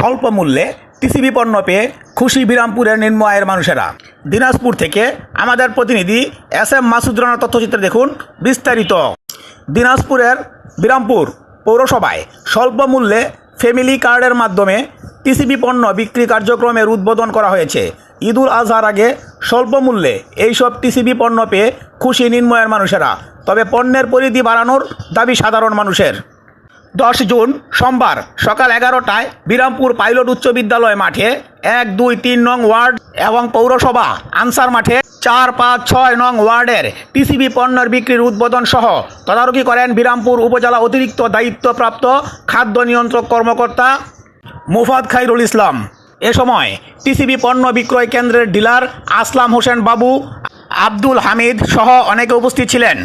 স্বল্প মূল্যে টিসিবি পণ্য পেয়ে খুশি বিরামপুরের নিম্ন আয়ের মানুষেরা। দিনাজপুর থেকে আমাদের প্রতিনিধি এস এম মাসুদ রানার তথ্যচিত্রে দেখুন বিস্তারিত। দিনাজপুরের বিরামপুর পৌরসভায় স্বল্প মূল্যে ফ্যামিলি কার্ডের মাধ্যমে টিসিবি পণ্য বিক্রি কার্যক্রমের উদ্বোধন করা হয়েছে। ঈদুল আজহার আগে স্বল্প মূল্যে এইসব টিসিবি পণ্য পেয়ে খুশি নিম্নয়ের মানুষেরা। তবে পণ্যের পরিধি বাড়ানোর দাবি সাধারণ মানুষের। দশ জুন সোমবার সকাল এগারোটায় বিরামপুর পাইলট উচ্চ বিদ্যালয় মাঠে এক, দুই, তিন নং ওয়ার্ড এবং পৌরসভা আনসার মাঠে চার, পাঁচ, ছয় নং ওয়ার্ডের টিসিবি পণ্যের বিক্রির উদ্বোধন সহ তদারকি করেন বিরামপুর উপজেলা অতিরিক্ত দায়িত্বপ্রাপ্ত খাদ্য নিয়ন্ত্রক কর্মকর্তা মুফাদ খাইরুল ইসলাম। এ সময় টিসিবি পণ্য বিক্রয় কেন্দ্রের ডিলার আসলাম হোসেন বাবু, আব্দুল হামিদ সহ অনেকে উপস্থিত ছিলেন।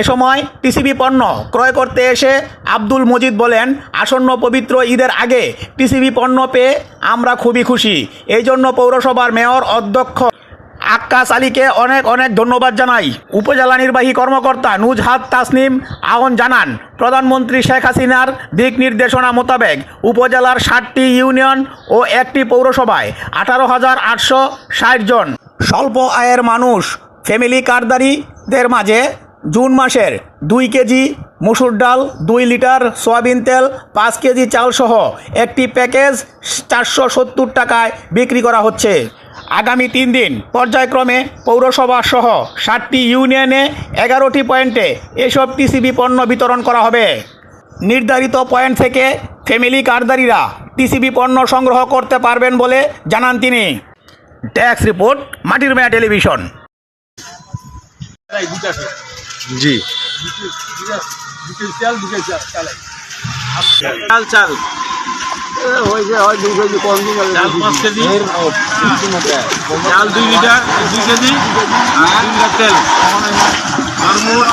এ সময় টিসিবি পণ্য ক্রয় করতে এসে আব্দুল মজিদ বলেন, আসন্ন পবিত্র ঈদের আগে টিসিবি পণ্য পেয়ে আমরা খুবই খুশি। এই জন্য পৌরসভার মেয়র, অধ্যক্ষ আক্কাস আলীকে অনেক অনেক ধন্যবাদ জানাই। উপজেলা নির্বাহী কর্মকর্তা নুজহাত তাসনিম আহন জানান, প্রধানমন্ত্রী শেখ হাসিনার দিক নির্দেশনা মোতাবেক উপজেলার ষাটটি ইউনিয়ন ও একটি পৌরসভায় আঠারো হাজার আটশো ষাট জন। স্বল্প আয়ের মানুষ, ফ্যামিলি কারদারিদের মাঝে জুন মাসের দুই কেজি মসুর ডাল, দুই লিটার সয়াবিন তেল, পাঁচ কেজি চালসহ একটি প্যাকেজ চারশো সত্তর টাকায় বিক্রি করা হচ্ছে। আগামী তিন দিন পর্যায়ক্রমে পৌরসভা সহ ষাটটি ইউনিয়নে এগারোটি পয়েন্টে এসব টিসিবি পণ্য বিতরণ করা হবে। নির্ধারিত পয়েন্ট থেকে ফ্যামিলি কার্ডদারিরা টিসিবি পণ্য সংগ্রহ করতে পারবেন বলে জানান তিনি। ট্যাক্স রিপোর্ট, মাটির মেয়া টেলিভিশন। জি। চাল চাল। চাল চাল দুই লিটার দুই কেজি। আর তেল। আর মোট